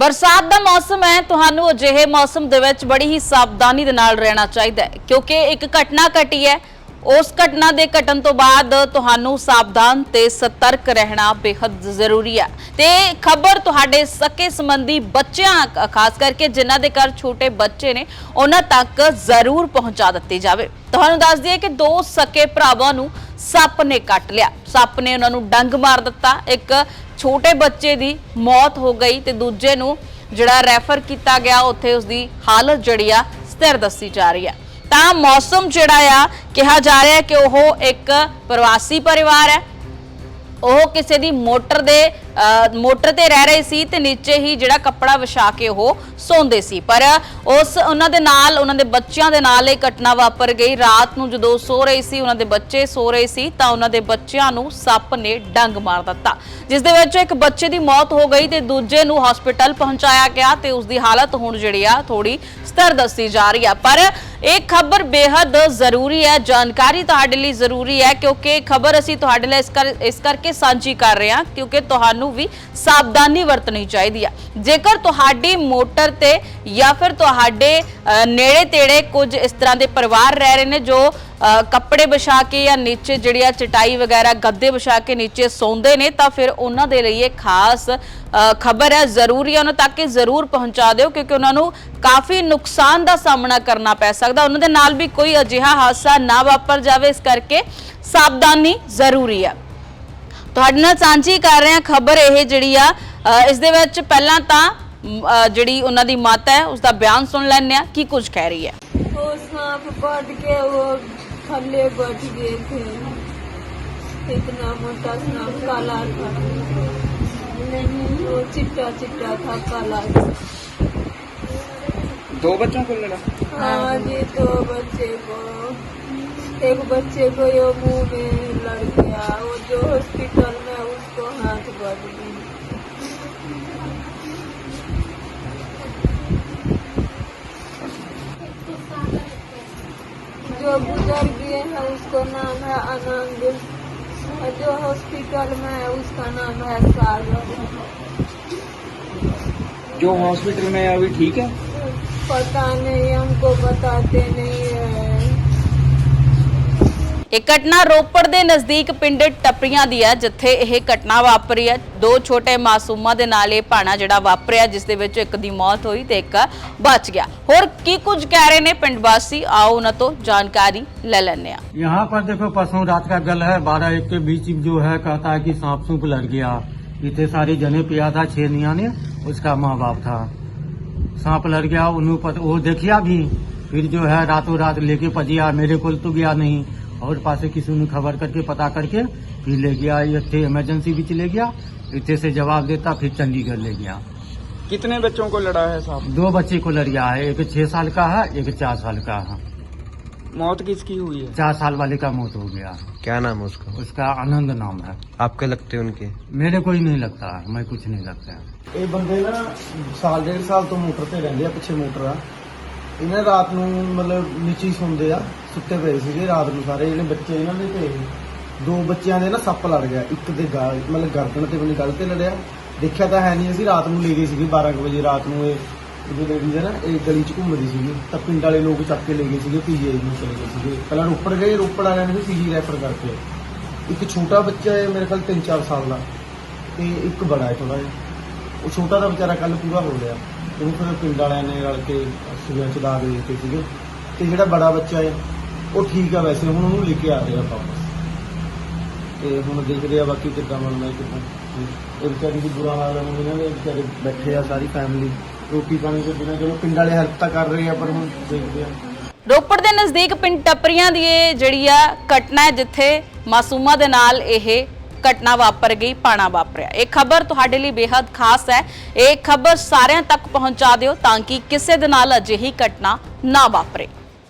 ਬਰਸਾਤ ਦਾ ਮੌਸਮ ਹੈ, ਤੁਹਾਨੂੰ ਅਜਿਹੇ ਮੌਸਮ ਦੇ ਵਿੱਚ ਬੜੀ ਹੀ ਸਾਵਧਾਨੀ ਦੇ ਨਾਲ ਰਹਿਣਾ ਚਾਹੀਦਾ ਹੈ, ਕਿਉਂਕਿ ਇੱਕ ਘਟਨਾ ਘਟੀ ਹੈ ਉਸ ਘਟਨਾ ਦੇ ਘਟਣ ਤੋਂ ਬਾਅਦ ਤੁਹਾਨੂੰ ਸਾਵਧਾਨ ਤੇ ਸਤਰਕ ਰਹਿਣਾ ਬੇहद ਜ਼ਰੂਰੀ ਹੈ। ਤੇ ਖਬਰ ਤੁਹਾਡੇ ਸਕੇ ਸੰਬੰਧੀ ਬੱਚਿਆਂ, ਖਾਸ ਕਰਕੇ ਜਿਨ੍ਹਾਂ ਦੇ ਘਰ ਛੋਟੇ ਬੱਚੇ ਨੇ, ਉਹਨਾਂ ਤੱਕ ਜ਼ਰੂਰ ਪਹੁੰਚਾ ਦਿੱਤੀ ਜਾਵੇ। ਤੁਹਾਨੂੰ ਦੱਸ ਦਈਏ ਕਿ ਦੋ ਸਕੇ ਭਰਾਵਾਂ ਨੂੰ ਸੱਪ ਨੇ ਕੱਟ ਲਿਆ। ਸੱਪ ਨੇ ਉਹਨਾਂ ਨੂੰ ਡੰਗ ਮਾਰ ਦਿੱਤਾ। ਇੱਕ ਛੋਟੇ ਬੱਚੇ ਦੀ ਮੌਤ ਹੋ ਗਈ ਤੇ ਦੂਜੇ ਨੂੰ ਜਿਹੜਾ ਰੈਫਰ ਕੀਤਾ ਗਿਆ, ਉੱਥੇ ਉਸ ਦੀ ਹਾਲਤ ਜਿਹੜੀ ਆ, ਸਥਿਰ ਦੱਸੀ ਜਾ ਰਹੀ ਹੈ। ਤਾਂ ਮੌਸਮ ਜਿਹੜਾ ਆ, ਕਿਹਾ ਜਾ ਰਿਹਾ ਹੈ ਕਿ ਉਹ ਇੱਕ ਪ੍ਰਵਾਸੀ ਪਰਿਵਾਰ ਹੈ। ਉਹ ਕਿਸੇ ਦੀ ਮੋਟਰ ਦੇ ਮੋਟਰ ਤੇ ਰਹਿ ਰਹੇ ਸੀ ਤੇ ਨੀਚੇ ਹੀ ਜਿਹੜਾ ਕੱਪੜਾ ਵਿਛਾ ਕੇ ਉਹ ਸੌਂਦੇ ਸੀ। ਪਰ ਉਸ, ਉਹਨਾਂ ਦੇ ਨਾਲ, ਉਹਨਾਂ ਦੇ ਬੱਚਿਆਂ ਦੇ ਨਾਲ ਇਹ ਘਟਨਾ ਵਾਪਰ ਗਈ। ਰਾਤ ਨੂੰ ਜਦੋਂ ਸੋ ਰਹੇ ਸੀ, ਉਹਨਾਂ ਦੇ ਬੱਚੇ ਸੋ ਰਹੇ ਸੀ, ਤਾਂ ਉਹਨਾਂ ਦੇ ਬੱਚਿਆਂ ਨੂੰ ਸੱਪ ਨੇ ਡੰਗ ਮਾਰ ਦਿੱਤਾ। ਜਿਸ ਦੇ ਵਿੱਚ ਇੱਕ ਬੱਚੇ ਦੀ ਮੌਤ ਹੋ ਗਈ ਤੇ ਦੂਜੇ ਨੂੰ ਹਸਪੀਟਲ ਪਹੁੰਚਾਇਆ ਗਿਆ ਤੇ ਉਸ ਦੀ ਹਾਲਤ ਹੁਣ ਜਿਹੜੀ ਆ ਥੋੜੀ ਸਥਿਰ ਦੱਸੀ ਜਾ ਰਹੀ ਆ। ਪਰ ਇਹ ਖਬਰ ਬੇहद ਜ਼ਰੂਰੀ ਹੈ, ਜਾਣਕਾਰੀ ਤੁਹਾਡੇ ਲਈ ਜ਼ਰੂਰੀ ਹੈ, ਕਿਉਂਕਿ ਇਹ ਖਬਰ ਅਸੀਂ ਤੁਹਾਡੇ ਲਈ ਇਸ ਕਰ, ਇਸ ਕਰਕੇ ਸਾਂਝੀ ਕਰ ਰਹੇ ਹਾਂ, ਕਿਉਂਕਿ ਤੁਹਾਨੂੰ ਵੀ ਸਾਵਧਾਨੀ ਵਰਤਣੀ ਚਾਹੀਦੀ ਹੈ। ਜੇਕਰ ਤੁਹਾਡੀ ਮੋਟਰ ਤੇ ਜਾਂ ਫਿਰ ਤੁਹਾਡੇ ਨੇੜੇ ਤੇੜੇ ਕੁਝ ਇਸ ਤਰ੍ਹਾਂ ਦੇ ਪਰਿਵਾਰ ਰਹਿ ਰਹੇ ਨੇ ਜੋ ਕੱਪੜੇ ਵਿਛਾ ਕੇ ਜਾਂ ਨੀਚੇ ਜਿਹੜੀ ਆ ਚਟਾਈ ਵਗੈਰਾ, ਗੱਦੇ ਵਿਛਾ ਕੇ ਨੀਚੇ ਸੌਂਦੇ ਨੇ, ਤਾਂ ਫਿਰ ਉਹਨਾਂ ਦੇ ਲਈ ਇਹ ਖਾਸ ਖਬਰ ਹੈ, ਜ਼ਰੂਰੀ ਉਹਨਾਂ ਤੱਕ ਇਹ ਜ਼ਰੂਰ ਪਹੁੰਚਾ ਦਿਓ, ਕਿਉਂਕਿ ਉਹਨਾਂ ਨੂੰ ਕਾਫੀ ਨੁਕਸਾਨ ਦਾ ਸਾਹਮਣਾ ਕਰਨਾ ਪੈ ਸਕਦਾ। ਉਹਨਾਂ ਦੇ ਨਾਲ ਵੀ ਕੋਈ ਅਜਿਹਾ ਹਾਦਸਾ ਨਾ ਵਾਪਰ ਜਾਵੇ, ਇਸ ਕਰਕੇ ਸਾਵਧਾਨੀ ਜ਼ਰੂਰੀ ਹੈ। ਤੁਹਾਡੇ ਨਾਲ ਸਾਂਝੀ ਕਰ ਰਹੇ ਹਾਂ ਖਬਰ ਇਹ ਜਿਹੜੀ ਆ ਇਸ ਦੇ ਵਿੱਚ ਪਹਿਲਾਂ ਤਾਂ ਜਿਹੜੀ ਉਹਨਾਂ ਦੀ ਮਾਤਾ ਹੈ ਉਸ ਦਾ ਬਿਆਨ ਸੁਣ ਲੈਣੇ ਆ ਕੀ ਕੁਝ ਕਹਿ ਰਹੀ ਹੈ। ਉਹ ਸਾਫ਼ ਪੜ ਕੇ ਉਹ थल्ले बैठ गए थे। इतना मोटा सांप काला था। नहीं वो चिट्टा चिट्टा था काला दो बच्चों को लड़ा? हाँ जी दो बच्चे को। एक बच्चे को यो मुँह में लड़ गया। वो जो हॉस्पिटल में उसको हाथ बढ़ गई जो गुजर उसको नाम है आनंद और जो हॉस्पिटल में है उसका नाम है सागर। जो हॉस्पिटल में है अभी ठीक है? पता नहीं हमको बताते नहीं। ਇਹ ਘਟਨਾ ਰੋਪੜ ਦੇ ਨਜ਼ਦੀਕ ਪਿੰਡ ਟੱਪਰੀਆਂ ਦੀ ਹੈ ਜਿੱਥੇ ਇਹ ਘਟਨਾ ਵਾਪਰੀ ਹੈ ਦੋ ਛੋਟੇ ਮਾਸੂਮਾਂ ਦੇ ਨਾਲ ਇਹ ਭਾਣਾ ਜਿਹੜਾ ਵਾਪਰਿਆ ਜਿਸ ਦੇ ਵਿੱਚ ਇੱਕ ਦੀ ਮੌਤ ਹੋਈ ਤੇ ਇੱਕ ਬਚ ਗਿਆ ਹੋਰ ਕੀ ਕੁਝ ਕਹਿ ਰਹੇ ਨੇ ਪਿੰਡ ਵਾਸੀ ਆਓ ਉਹਨਾਂ ਤੋਂ ਜਾਣਕਾਰੀ ਲੈ ਲੈਂਦੇ ਹਾਂ यहाँ पर देखो परसों रात का गल है बारह एक के बीच जो है कहता है कि सांप सूप लड़ गया इतने सारी जने पिया था छह निया ने उसका माँ बाप था सांप लड़ गया उन्होंने पत, वो देखिया भी फिर जो है रातों रात लेके पजिया मेरे को तो गया नहीं और पास किसी ने खबर करके पता करके फिर ले गया इतने इमरजेंसी बीच ले गया इतने से जवाब देता फिर चंडीगढ़ ले गया। कितने बच्चों को लड़ा है साहब? दो बच्चे को लड़िया है एक छह साल का है एक चार साल का है। मौत किसकी हुई है? चार साल वाले का मौत हो गया। क्या नाम उसका? उसका आनंद नाम है। आपके लगते हैं उनके? मेरे कोई नहीं लगता मैं कुछ नहीं लगता। ये बंदे ना साल डेढ़ साल तो मोटर पे रहते पीछे मोटर है। ਇਹਨਾਂ ਰਾਤ ਨੂੰ ਮਤਲਬ ਨੀਚੇ ਸੌਂਦੇ ਆ, ਸੁੱਤੇ ਪਏ ਸੀਗੇ ਰਾਤ ਨੂੰ ਸਾਰੇ, ਜਿਹੜੇ ਬੱਚੇ ਇਹਨਾਂ ਦੇ ਤੇ ਦੋ ਬੱਚਿਆਂ ਦੇ ਨਾ ਸੱਪ ਲੜ ਗਿਆ, ਇੱਕ ਦੇ ਗਾਲ, ਮਤਲਬ ਗਰਦਨ ਤੇ ਬਣੀ ਗਲ ਤੇ ਲੜਿਆ। ਦੇਖਿਆ ਤਾਂ ਹੈ ਨਹੀਂ, ਅਸੀਂ ਰਾਤ ਨੂੰ ਲੈ ਗਏ ਸੀਗੇ 12 ਕੁ ਵਜੇ, ਰਾਤ ਨੂੰ ਇਹ ਇਹ ਲੇਡੀਜ਼ ਹੈ ਨਾ, ਇਹ ਗਲੀ 'ਚ ਘੁੰਮਦੀ ਸੀਗੀ। ਤਾਂ ਪਿੰਡ ਵਾਲੇ ਲੋਕ ਚੱਕ ਕੇ ਲੈ ਗਏ ਸੀਗੇ ਪੀਜੀਆਈ ਨੂੰ ਚਲੇ ਗਏ ਸੀਗੇ। ਪਹਿਲਾਂ ਰੋਪੜ ਗਏ, ਰੋਪੜ ਵਾਲਿਆਂ ਨੇ ਵੀ ਪੀਜੀ ਰੈਫਰ ਕਰਕੇ। ਇੱਕ ਛੋਟਾ ਬੱਚਾ ਹੈ, ਮੇਰੇ ਖਿਆਲ 3-4 ਸਾਲ ਦਾ। ਤੇ ਇੱਕ ਬੜਾ ਹੈ ਥੋੜਾ ਜਿਹਾ। ਉਹ ਛੋਟਾ ਦਾ ਵਿਚਾਰਾ ਕੱਲ ਪੂਰਾ ਹੋ ਗਿਆ। ਉਹਨੂੰ ਫਿਰ ਪਿੰਡ ਵਾਲਿਆਂ ਨੇ ਰਲ ਕੇ ਸਿਵਿਆਂ ਚ ਲਾ ਦੇ ਦਿੱਤੇ ਸੀਗੇ। ਤੇ ਜਿਹੜਾ ਬੜਾ ਬੱਚਾ ਹੈ ਉਹ ਠੀਕ ਆ ਵੈਸੇ ਹੁਣ ਉਹਨੂੰ ਲੈ ਕੇ ਆ ਰਹੇ ਵਾਪਸ। ਤੇ ਹੁਣ ਦੇਖਦੇ ਆ ਬਾਕੀ ਕਿੱਦਾਂ ਬਣਦਾ ਹੈ, ਕਿੱਦਾਂ ਇਹ ਵਿਚਾਰੀ ਦੀ ਬੁਰਾ ਹਾਲ ਹੈ ਹੁਣ ਦੇ ਵਿਚਾਰੇ ਬੈਠੇ ਆ ਸਾਰੀ ਫੈਮਿਲੀ ਰੋਟੀ ਪਾਣੀ ਤੋਂ ਬਿਨਾਂ ਚਲੋ ਪਿੰਡ ਵਾਲੇ ਹੈਲਪ ਤਾਂ ਕਰ ਰਹੇ ਆ ਪਰ ਹੁਣ ਦੇਖਦੇ ਆ। ਰੋਪੜ ਦੇ ਨਜ਼ਦੀਕ ਪਿੰਡ ਟੱਪਰੀਆਂ ਦੀ ਇਹ ਜਿਹੜੀ ਆ ਘਟਨਾ ਹੈ ਜਿੱਥੇ ਮਾਸੂਮਾ ਦੇ ਨਾਲ ਇਹ ਘਟਨਾ ਵਾਪਰ ਗਈ, ਪਾਣਾ ਵਾਪਰਿਆ। ਇਹ ਖਬਰ ਤੁਹਾਡੇ ਲਈ ਬੇहद ਖਾਸ ਹੈ। ਇਹ ਖਬਰ ਸਾਰਿਆਂ ਤੱਕ ਪਹੁੰਚਾ ਦਿਓ ਤਾਂ ਕਿ ਕਿਸੇ ਦੇ ਨਾਲ ਅਜਿਹੀ ਘਟਨਾ ਨਾ ਵਾਪਰੇ।